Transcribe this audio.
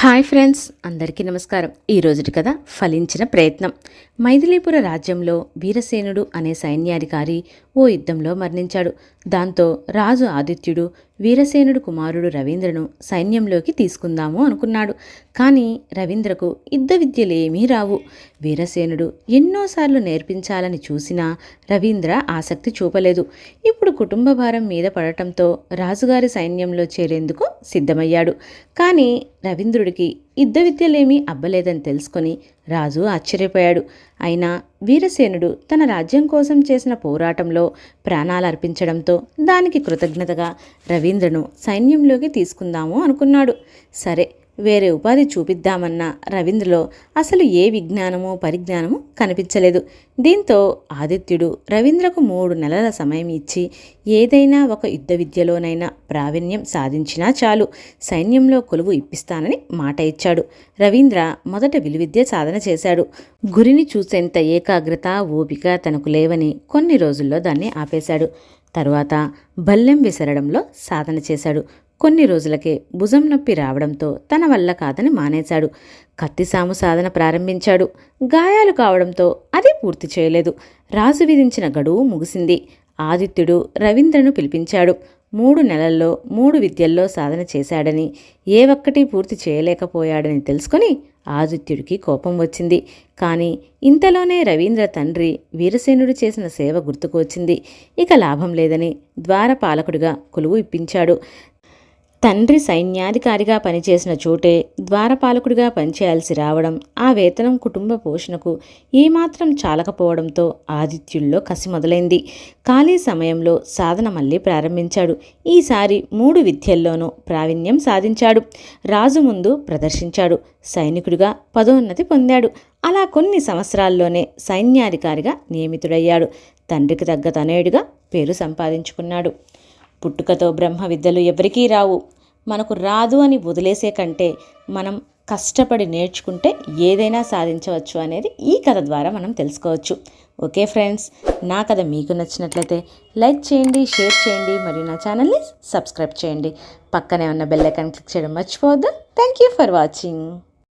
Hi friends అందరికీ నమస్కారం. ఈ కథ ఫలించిన ప్రయత్నం. మైథిలీపుర రాజ్యంలో వీరసేనుడు అనే సైన్యాధికారి ఓ యుద్ధంలో మరణించాడు. దాంతో రాజు ఆదిత్యుడు వీరసేనుడు కుమారుడు రవీంద్రను సైన్యంలోకి తీసుకుందాము అనుకున్నాడు. కానీ రవీంద్రకు యుద్ధ విద్యలేమీ రావు. వీరసేనుడు ఎన్నోసార్లు నేర్పించాలని చూసినా రవీంద్ర ఆసక్తి చూపలేదు. ఇప్పుడు కుటుంబ భారం మీద పడటంతో రాజుగారి సైన్యంలో చేరేందుకు సిద్ధమయ్యాడు. కానీ రవీంద్రుడికి యుద్ధ విద్యలేమీ అబ్బలేదని తెలుసుకొని రాజు ఆశ్చర్యపోయాడు. అయినా వీరసేనుడు తన రాజ్యం కోసం చేసిన పోరాటంలో ప్రాణాలు అర్పించడంతో దానికి కృతజ్ఞతగా రవీంద్రను సైన్యంలోకి తీసుకుందాము అనుకున్నాడు. సరే వేరే ఉపాధి చూపిద్దామన్న రవీంద్రలో అసలు ఏ విజ్ఞానము పరిజ్ఞానము కనిపించలేదు. దీంతో ఆదిత్యుడు రవీంద్రకు మూడు నెలల సమయం ఇచ్చి ఏదైనా ఒక యుద్ధ విద్యలోనైనా ప్రావీణ్యం సాధించినా చాలు. సైన్యంలో కొలువు ఇప్పిస్తానని మాట ఇచ్చాడు. రవీంద్ర మొదట విలువిద్య సాధన చేశాడు. గురిని చూసేంత ఏకాగ్రత ఓపిక తనకు లేవని కొన్ని రోజుల్లో దాన్ని ఆపేశాడు. తరువాత బల్లెం విసరడంలో సాధన చేశాడు. కొన్ని రోజులకే భుజం నొప్పి రావడంతో తన వల్ల కాదని మానేశాడు. కత్తిసాము సాధన ప్రారంభించాడు. గాయాలు కావడంతో అది పూర్తి చేయలేదు. రాజు విధించిన గడువు ముగిసింది. ఆదిత్యుడు రవీంద్రను పిలిపించాడు. మూడు నెలల్లో మూడు విద్యల్లో సాధన చేశాడని ఏ ఒక్కటి పూర్తి చేయలేకపోయాడని తెలుసుకొని ఆదిత్యుడికి కోపం వచ్చింది. కానీ ఇంతలోనే రవీంద్ర తండ్రి వీరసేనుడు చేసిన సేవ గుర్తుకు వచ్చింది. ఇక లాభం లేదని ద్వారపాలకుడిగా కొలువు ఇప్పించాడు. తండ్రి సైన్యాధికారిగా పనిచేసిన చోటే ద్వారపాలకుడిగా పనిచేయాల్సి రావడం ఆ వేతనం కుటుంబ పోషణకు ఏమాత్రం చాలకపోవడంతో ఆదిత్యుల్లో కసి మొదలైంది. ఖాళీ సమయంలో సాధన మళ్ళీ ప్రారంభించాడు. ఈసారి మూడు విద్యల్లోనూ ప్రావీణ్యం సాధించాడు. రాజు ముందు ప్రదర్శించాడు. సైనికుడిగా పదోన్నతి పొందాడు. అలా కొన్ని సంవత్సరాల్లోనే సైన్యాధికారిగా నియమితుడయ్యాడు. తండ్రికి తగ్గ తనయుడిగా పేరు సంపాదించుకున్నాడు. పుట్టుకతో బ్రహ్మ విద్యలు ఎవరికీ రావు. మనకు రాదు అని వదిలేసే కంటే మనం కష్టపడి నేర్చుకుంటే ఏదైనా సాధించవచ్చు అనేది ఈ కథ ద్వారా మనం తెలుసుకోవచ్చు. ఓకే ఫ్రెండ్స్ నా కథ మీకు నచ్చినట్లయితే లైక్ చేయండి షేర్ చేయండి మరియు నా ఛానల్ని సబ్స్క్రైబ్ చేయండి. పక్కనే ఉన్న బెల్ ఐకాన్ క్లిక్ చేయడం మర్చిపోవద్దు. Thank you for watching.